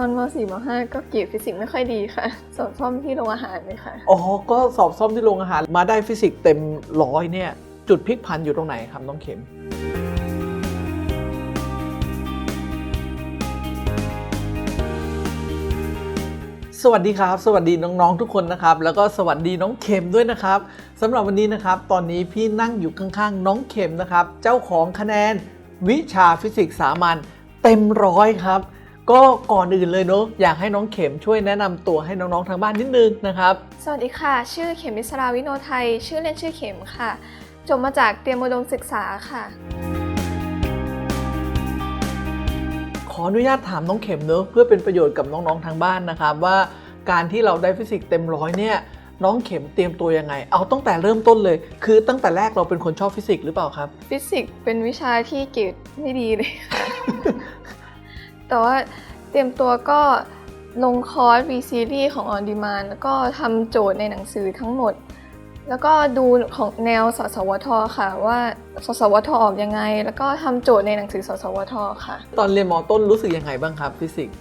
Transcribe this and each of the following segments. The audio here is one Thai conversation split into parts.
ตอนม .4 ม .5 ก็เกรดฟิสิกส์ไม่ค่อยดีค่ะ สอบซ่อมที่โรงอาหารเลยค่ะ อ๋อ ก็สอบซ่อมที่โรงอาหารมาได้ฟิสิกส์เต็มร้อยเนี่ย จุดพลิกผันอยู่ตรงไหนครับน้องเข็ม สวัสดีครับ สวัสดีน้องๆทุกคนนะครับ แล้วก็สวัสดีน้องเข็มด้วยนะครับสำหรับวันนี้นะครับ ตอนนี้พี่นั่งอยู่ข้างๆ น้องเข็มนะครับ เจ้าของคะแนนวิชาฟิสิกส์สามัญเต็มร้อยครับ ก็ก่อนอื่นเลยเนอะอยากให้น้องเข็มช่วยแนะนำตัวให้น้องๆทางบ้านนิดนึงนะครับ สวัสดีค่ะ ชื่อเขมิสราวิโนไทย ชื่อเล่นชื่อเข็มค่ะ จบมาจากเตรียมอุดมศึกษาค่ะ ขออนุญาตถามน้องเข็มเนอะเพื่อเป็นประโยชน์กับน้องๆทางบ้านนะครับ ว่าการที่เราได้ฟิสิกส์เต็มร้อยเนี่ยน้องเข็มเตรียมตัวยังไง เอาตั้งแต่เริ่มต้นเลย คือตั้งแต่แรกเราเป็นคนชอบฟิสิกส์หรือเปล่าครับ ฟิสิกส์เป็นวิชาที่เกรดไม่ดีเลยค่ะ แต่ว่าเตรียมตัวก็ลงคอร์ส V Series ของ On Demand แล้วก็ทำโจทย์ในหนังสือทั้งหมด แล้วก็ดูของแนวสสวทค่ะว่าสสวทออกยังไง แล้วก็ทำโจทย์ในหนังสือสสวทค่ะ ตอนเรียนมต้นรู้สึกยังไงบ้างครับฟิสิกส์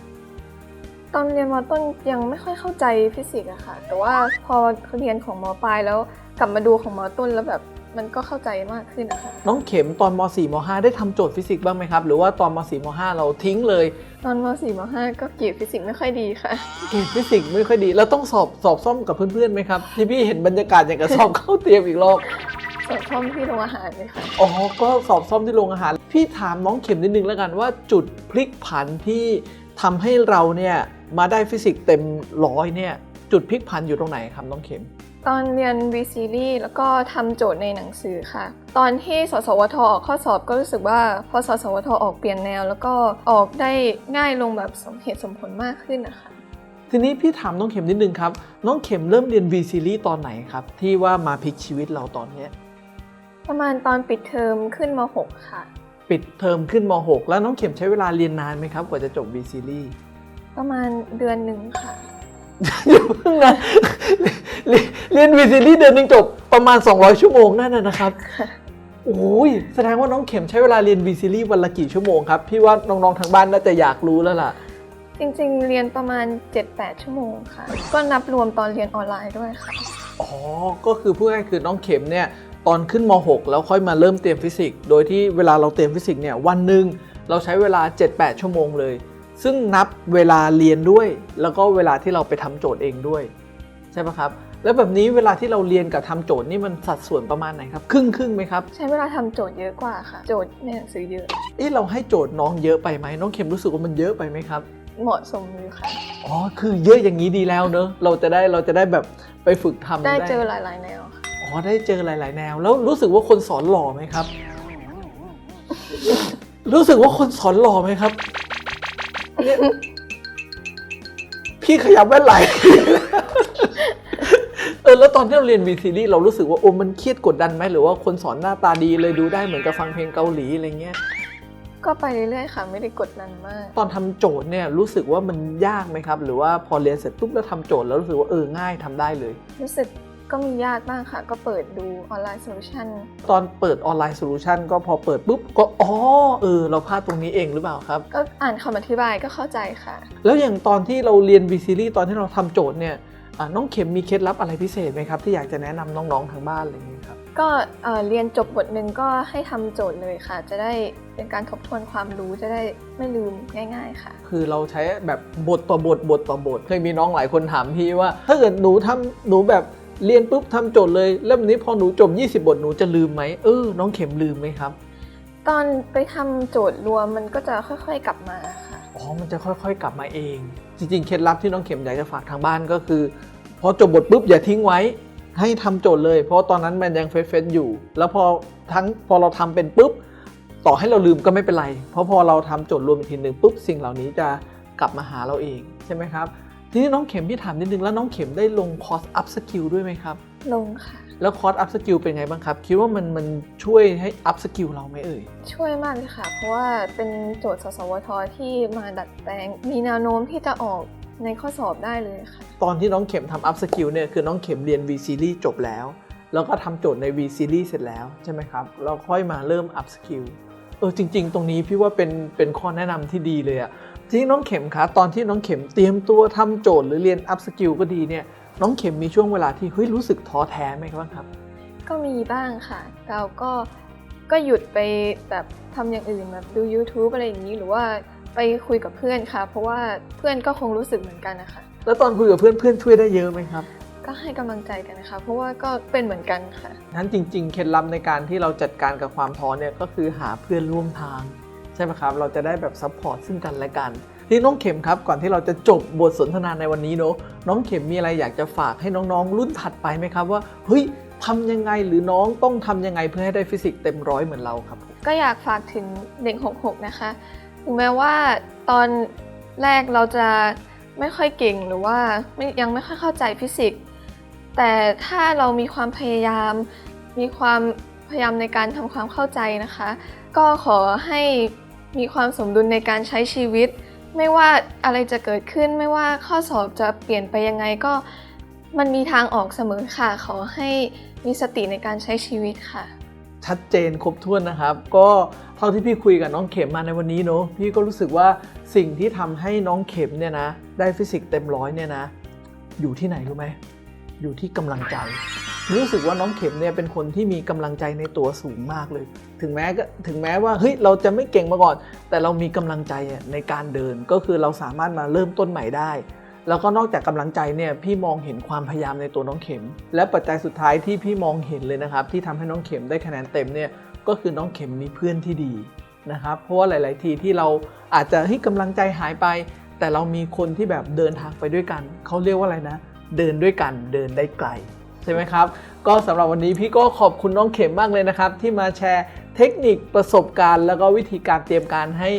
ตอนเรียนมต้นยังไม่ค่อยเข้าใจฟิสิกส์อะค่ะ แต่ว่าพอเรียนของมปลายแล้วกลับมาดูของมต้นแล้วแบบ มันก็เข้าใจมากขึ้นนะคะน้องเข็มตอนม .4 ม .5 ได้ทำโจทย์ฟิสิกส์บ้างไหมครับ หรือว่าตอนม .4 ม .5 เราทิ้งเลย ตอนม .4 ม .5 ก็เกรดฟิสิกส์ไม่ค่อยดีค่ะ เกรดฟิสิกส์ไม่ค่อยดี แล้วต้องสอบสอบซ่อมกับเพื่อนๆไหมครับ ที่พี่เห็นบรรยากาศอย่างกับสอบเข้าเตรียมอีกรอบ สอบท่อมที่โรงอาหารเลยค่ะ อ๋อ ก็สอบซ่อมที่โรงอาหาร พี่ถามน้องเข็มนิดนึงแล้วกันว่าจุดพลิกผันที่ทำให้เราเนี่ยมาได้ฟิสิกส์เต็มร้อยเนี่ยจุดพลิกผันอยู่ตรงไหนครับน้องเข็ม ตอนเรียน V Series แล้วก็ทำโจทย์ในหนังสือค่ะ ตอนที่สสวทออกข้อสอบก็รู้สึกว่าพอสสวทออกเปลี่ยนแนว แล้วก็ออกได้ง่ายลงแบบสมเหตุสมผลมากขึ้นนะคะทีนี้พี่ถามน้องเข็มนิดนึงครับ น้องเข็มเริ่มเรียน V Series ตอนไหนครับ ที่ว่ามาพลิกชีวิตเราตอนเนี้ยประมาณตอนปิดเทอมขึ้นม .6 ค่ะ ปิดเทอมขึ้นม .6 แล้วน้องเข็มใช้เวลาเรียนนานไหมครับ กว่าจะจบ V Series ประมาณเดือนหนึ่งค่ะอย่าเพิ่งนะ เรียนเรียน V Series เดือนหนึงจบประมาณ 200 ชั่วโมงนั่นนะนะครับ โอ้ยแสดงว่าน้องเข็มใช้เวลาเรียน V Series วันละกี่ชั่วโมงครับ พี่ว่าน้องๆทางบ้านน่าจะอยากรู้แล้วล่ะ จริงๆ เรียนประมาณ 7-8 ชั่วโมงค่ะ ก็นับรวมตอนเรียนออนไลน์ด้วยค่ะ อ๋อ ก็คือพูดง่ายๆคือน้องเข็มเนี่ยตอนขึ้นม .6 แล้วค่อยมาเริ่มเตรียมฟิสิกส์ โดยที่เวลาเราเตรียมฟิสิกส์เนี่ยวันหนึ่งเราใช้เวลา 7-8 ชั่วโมงเลย ซึ่งนับเวลาเรียนด้วย แล้วก็เวลาที่เราไปทำโจทย์เองด้วย ใช่ปะครับ แล้วแบบนี้เวลาที่เราเรียนกับทำโจทย์นี่มันสัดส่วนประมาณไหนครับ ครึ่งครึ่งๆไหมครับ ใช้เวลาทำโจทย์เยอะกว่าค่ะ โจทย์ในหนังสือเยอะ เอ๊ะเราให้โจทย์น้องเยอะไปไหมน้องเข็มรู้สึกว่ามันเยอะไปไหมครับ เหมาะสมอยู่ค่ะ อ๋อ คือเยอะอย่างนี้ดีแล้วเนอะ เราจะได้เราจะได้แบบไปฝึกทำได้เจอหลายๆแนวค่ะอ๋อ ได้เจอหลาย ๆ แนว แล้วรู้สึกว่าคนสอนหล่อไหมครับ รู้สึกว่าคนสอนหล่อไหมครับเนี่ยพี่ขยับแว่นไหล เออแล้วตอนที่เราเรียน V Series เรารู้สึกว่าโอ้มันเครียดกดดันไหมหรือว่าคนสอนหน้าตาดีเลยดูได้เหมือนกับฟังเพลงเกาหลีอะไรเงี้ยก็ไปเรื่อยๆค่ะไม่ได้กดดันมาก ตอนทำโจทย์เนี่ยรู้สึกว่ามันยากไหมครับ หรือว่าพอเรียนเสร็จปุ๊บแล้วทำโจทย์แล้วรู้สึกว่าเออง่ายทำได้เลย รู้สึกก็มียากบ้างค่ะ ก็เปิดดูออนไลน์โซลูชันตอนเปิดออนไลน์โซลูชันก็พอเปิดปุ๊บก็อ๋อเออเราพลาดตรงนี้เองหรือเปล่าครับ ก็อ่านคำอธิบายก็เข้าใจค่ะ แล้วอย่างตอนที่เราเรียน V Series ตอนที่เราทำโจทย์เนี่ยอะ น้องเข็มมีเคล็ดลับอะไรพิเศษไหมครับ ที่อยากจะแนะนำน้องๆทางบ้านอะไรอย่างนี้ครับก็เอ่อเรียนจบบทหนึ่งก็ให้ทำโจทย์เลยค่ะ จะได้เป็นการทบทวนความรู้จะได้ไม่ลืมง่าย ๆค่ะ คือเราใช้แบบบทต่อบทบทต่อบท เคยมีน้องหลายคนถามพี่ว่า ถ้าเกิดหนูทำหนูแบบเรียนปุ๊บทำโจทย์เลย แล้ววันนี้พอหนูจบ 20 บทหนูจะลืมไหมเออน้องเข็มลืมไหมครับ ตอนไปทำโจทย์รวมมันก็จะค่อยๆกลับมาค่ะอ๋อมันจะค่อยๆ กลับมาเอง จริงๆเคล็ดลับที่น้องเข็มอยากจะฝากทางบ้านก็คือ พอจบบทปุ๊บอย่าทิ้งไว้ ให้ทำโจทย์เลย เพราะตอนนั้นมันยังเฟซๆอยู่ แล้วพอทั้งพอเราทำเป็นปุ๊บ ต่อให้เราลืมก็ไม่เป็นไร เพราะพอเราทำโจทย์รวมอีกทีหนึ่งปุ๊บสิ่งเหล่านี้จะกลับมาหาเราเองใช่ไหมครับ ทีนี้น้องเข็มพี่ถามนิดนึงแล้วน้องเข็มได้ลงคอร์สอัพสกิลด้วยไหมครับ ลงค่ะแล้วคอร์สอัพสกิลเป็นไงบ้างครับ คิดว่ามันมันช่วยให้อัพสกิลเราไหมเอ่ย ช่วยมากเลยค่ะ เพราะว่าเป็นโจทย์สสวทที่มาดัดแปลง มีแนวโน้มที่จะออก ในข้อสอบได้เลยค่ะ ตอนที่น้องเข็มทำอัพสกิลเนี่ยคือน้องเข็มเรียน V Series จบแล้ว แล้วก็ทำโจทย์ใน V Series เสร็จแล้วใช่ไหมครับ เราค่อยมาเริ่มอัพสกิลเออจริง ๆ ตรงนี้พี่ว่าเป็นเป็นข้อแนะนำที่ดีเลยอะจริงน้องเข็มคะตอนที่น้องเข็มเตรียมตัวทำโจทย์หรือเรียนอัพสกิลก็ดีเนี่ยน้องเข็มมีช่วงเวลาที่เฮ้ยรู้สึกท้อแท้ไหมครับครับ ก็มีบ้างค่ะ เราก็ก็หยุดไปแบบทำอย่างอื่นแบบดู YouTube อะไรอย่างนี้หรือว่า ไปคุยกับเพื่อนค่ะ เพราะว่าเพื่อนก็คงรู้สึกเหมือนกันนะคะ แล้วตอนคุยกับเพื่อนเพื่อนช่วยได้เยอะไหมครับ ก็ให้กำลังใจกันนะคะ เพราะว่าก็เป็นเหมือนกันค่ะงั้นจริง ๆ เคล็ดลับในการที่เราจัดการกับความท้อเนี่ยก็คือหาเพื่อนร่วมทาง ใช่ไหมครับ เราจะได้แบบซัพพอร์ตซึ่งกันและกันที่น้องเข็มครับก่อนที่เราจะจบบทสนทนาในวันนี้เนาะน้องเข็มมีอะไรอยากจะฝากให้น้องๆ รุ่นถัดไปไหมครับว่าเฮ้ยทำยังไงหรือน้องต้องทำยังไงเพื่อให้ได้ฟิสิกส์เต็มร้อยเหมือนเราครับผมก็อยากฝากถึงเด็ก 66 นะคะ ถึงแม้ว่าตอนแรกเราจะไม่ค่อยเก่งหรือว่ายังไม่ค่อยเข้าใจฟิสิกส์ แต่ถ้าเรามีความพยายาม มีความพยายามในการทำความเข้าใจนะคะ ก็ขอให้มีความสมดุลในการใช้ชีวิต ไม่ว่าอะไรจะเกิดขึ้น ไม่ว่าข้อสอบจะเปลี่ยนไปยังไงก็มันมีทางออกเสมอค่ะ ขอให้มีสติในการใช้ชีวิตค่ะ ชัดเจนครบถ้วนนะครับ ก็เท่าที่พี่คุยกับน้องเข็มมาในวันนี้เนอะพี่ก็รู้สึกว่าสิ่งที่ทำให้น้องเข็มเนี่ยนะได้ฟิสิกส์เต็มร้อยเนี่ยนะ อยู่ที่ไหนรู้ไหมอยู่ที่กำลังใจรู้สึกว่าน้องเข็มเนี่ยเป็นคนที่มีกำลังใจในตัวสูงมากเลย ถึงแม้ก็ถึงแม้ว่าเฮ้ยเราจะไม่เก่งมาก่อน แต่เรามีกำลังใจในการเดินก็คือเราสามารถมาเริ่มต้นใหม่ได้ แล้วก็นอกจากกำลังใจเนี่ยพี่มองเห็นความพยายามในตัวน้องเข็ม และปัจจัยสุดท้ายที่พี่มองเห็นเลยนะครับ ที่ทำให้น้องเข็มได้คะแนนเต็มเนี่ยก็คือน้องเข็มมีเพื่อนที่ดีนะครับเพราะว่าหลาย ๆ ทีที่เราอาจจะให้กำลังใจหายไป แต่เรามีคนที่แบบเดินทางไปด้วยกันเขาเรียกว่าอะไรนะ เดินด้วยกันเดินได้ไกลใช่ไหมครับก็สำหรับวันนี้พี่ก็ขอบคุณน้องเข็มมากเลยนะครับ ที่มาแชร์เทคนิคประสบการณ์ แล้วก็วิธีการเตรียมการให้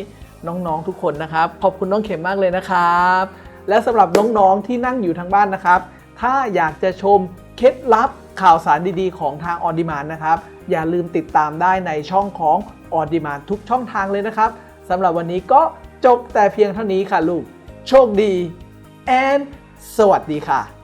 น้อง ๆ ทุกคนนะครับ ขอบคุณน้องเข็มมากเลยนะครับ และสำหรับน้องๆที่นั่งอยู่ทางบ้านนะครับ ถ้าอยากจะชมเคล็ดลับข่าวสารดีๆ ของทางออดิมานนะครับ อย่าลืมติดตามได้ในช่องของออดิมานทุกช่องทางเลยนะครับสำหรับวันนี้ก็จบแต่เพียงเท่านี้ค่ะลูก โชคดี and สวัสดีค่ะ